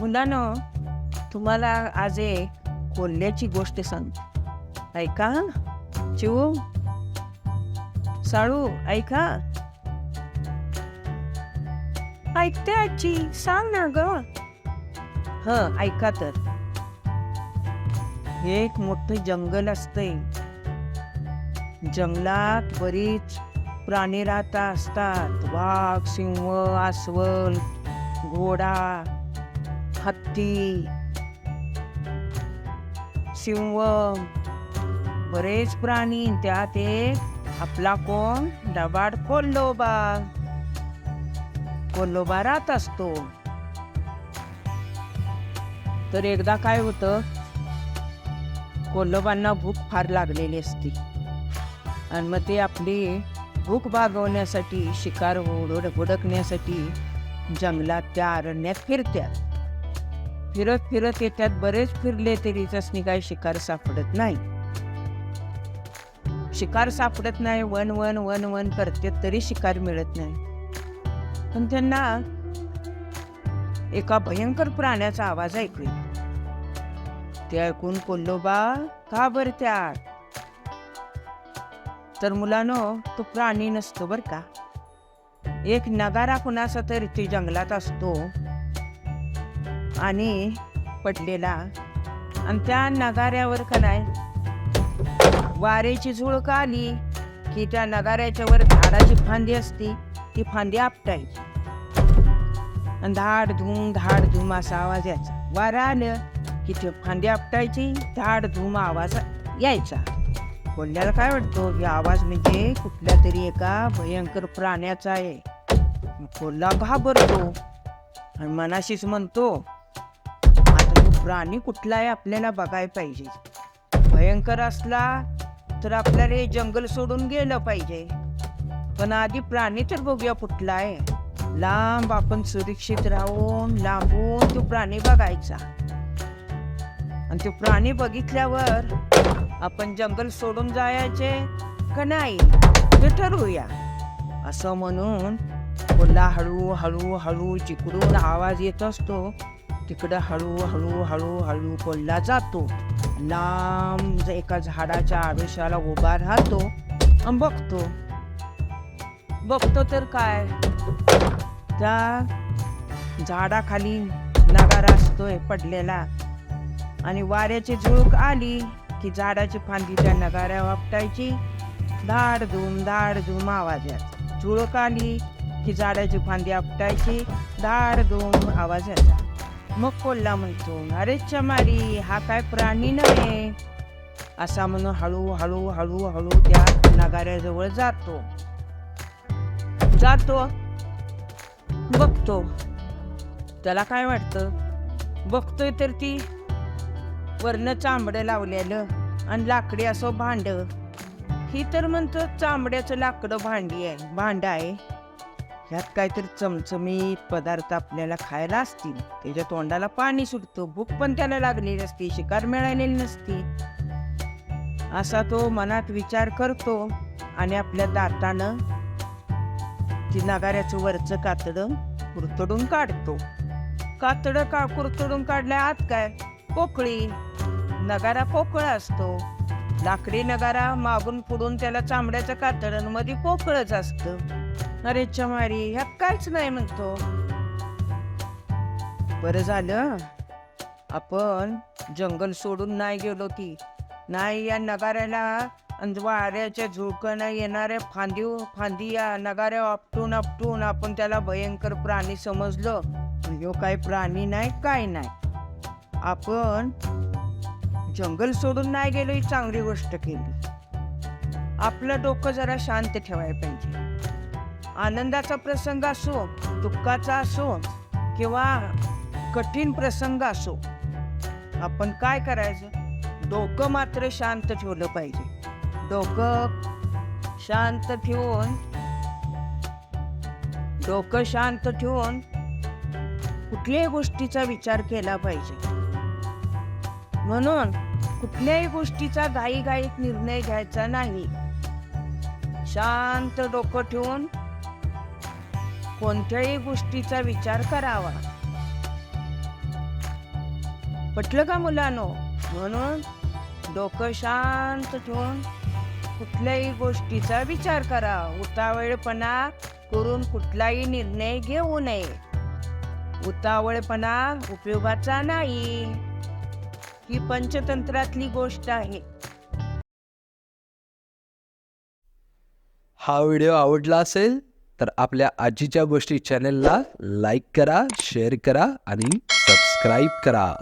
मुलानं तुम्हाला आज एक कोल्ह्याची गोष्ट सांग. ऐका चिऊ. साळू ऐका. ऐकते आजी सांग ना ग. ह ऐका तर. हे एक मोठं जंगल असतंय. जंगलात बरीच प्राणी राहता असतात. वाघ सिंह अस्वल घोडा हत्ती सिंह बरेच प्राणी. त्यात एक आपला कोण? डबाड कोल्होबा कोल्होबा असतो. तर एकदा काय होतं कोल्होबांना भूक फार लागलेली असते. आणि मग ते आपली भूक भागवण्यासाठी शिकार हुड हुडकण्यासाठी जंगलात त्या अरण्यात फिरत्यात. फिरत फिरत येतात बरेच फिरले तरी त्यासनी काही शिकार सापडत नाही. शिकार सापडत नाही वन वन वन वन करते तरी शिकार मिळत नाही. पण त्यांना एका भयंकर प्राण्याचा आवाज ऐकू ते ऐकून कोल्लोबा का भरत्यात तर मुलानो तो प्राणी नसतो बर का. एक नगारा कुणाचा तरी ती जंगलात असतो आणि पडलेला. आणि त्या नगाऱ्यावर का नाही वारेची झुळक आली की त्या नगाऱ्याच्या वर झाडाची फांदी असती. ती फांदी आपटायची. आणि धाड धूम धाड धूम असा आवाज यायचा. वारा आलं की ते फांदी आपटायची धाड धूम आवाज यायचा. कोल्ह्याला काय वाटतो? ही आवाज म्हणजे कुठल्या तरी एका भयंकर प्राण्याचा आहे. मग कोल्हा घाबरतो. आणि मनाशीच म्हणतो आता तो प्राणी कुठला आहे आपल्याला बघायला पाहिजे. भयंकर असला तर आपल्याला हे जंगल सोडून गेलं पाहिजे. पण आधी प्राणी तर बघूया कुठला आहे लांब आपण सुरक्षित राहून लांबून तो प्राणी बघायचा. आणि तो प्राणी बघितल्यावर आपण जंगल सोडून जायचे का नाही ते ठरवूया. असं म्हणून कोल्हा हळू हळू हळू जिकडून आवाज येत असतो तिकडं हळू हळू हळू हळू कोल्हा जातो. लांब एका झाडाच्या आडोशाला उभा राहतो आणि बघतो. बघतो तर काय. त्या झाडाखाली नगारा असतोय पडलेला. आणि वाऱ्याची झुळूक आली की झाडाची फांदी त्या नगाऱ्या वापटायची धाड धूम धाड धूम आवाज यायचा झुळूक आली की झाडाची फांदी आपटायची. धाड धूम आवाज यायचा मग कोल्हा म्हणतो अरे चमारी हा काय प्राणी नव्हे? असा म्हणून हळू हळू हळू हळू त्या नगाऱ्याजवळ जातो. जातो. बघतो. त्याला काय वाटतं? बघतोय तर ती. वरनं चांबडं लावलेलं आणि लाकडी असो भांड. ही तर म्हणतो चांबड्याचं लाकडं भांडी आहे भांड आहे. ह्यात काहीतरी चमचमीत पदार्थ आपल्याला खायला असतील. त्याच्या तोंडाला पाणी सुटतं. भूक पण त्याला लागलेली असते शिकार मिळालेली नसती. असा तो मनात विचार करतो आणि आपल्या दातानं ती नगाऱ्याचं वरचं कातडं कुरतडून काढतो. कातडं का कुरतडून काढल्या आत काय? पोकळी. नगारा पोकळ असतो. लाकडी नगारा मागून पुढून त्याला चांबड्याचं कातडं मध्ये पोकळच असतं. अरे चमारी ह्यात काहीच नाही म्हणतो. बरं झालं. आपण जंगल सोडून नाही गेलो ती. नाही या नगाऱ्याला. वाऱ्याच्या झुळकणं येणाऱ्या फांदी फांदी या नगाऱ्या आपटून आपटून आपण त्याला भयंकर प्राणी समजलं. पण काही प्राणी नाही काय नाही. आपण जंगल सोडून नाही गेलो ही चांगली गोष्ट केली. आपलं डोकं जरा शांत ठेवायला पाहिजे. आनंदाचा प्रसंग असो दुःखाचा असो किंवा कठीण प्रसंग असो आपण काय करायचं? डोकं मात्र शांत ठेवलं पाहिजे. डोकं शांत ठेवून डोकं शांत ठेवून कुठल्याही गोष्टीचा विचार केला पाहिजे. म्हणून कुठल्याही गोष्टीचा घाईघाईत निर्णय घ्यायचा नाही. शांत डोकं ठेवून कोणत्याही गोष्टीचा विचार करावा. पटलं का मुलांनो? म्हणून डोकं शांत ठेवून कुठल्याही गोष्टीचा विचार करा. उतावळपणा करून कुठलाही निर्णय घेऊ नये. उतावळपणा उपयोगाचा नाही. ही पंचतंत्रातली गोष्ट आहे. हा व्हिडिओ आवडला असेल तर आपल्या आजीच्या गोष्टी चॅनेलला लाईक करा शेअर करा आणि सबस्क्राईब करा.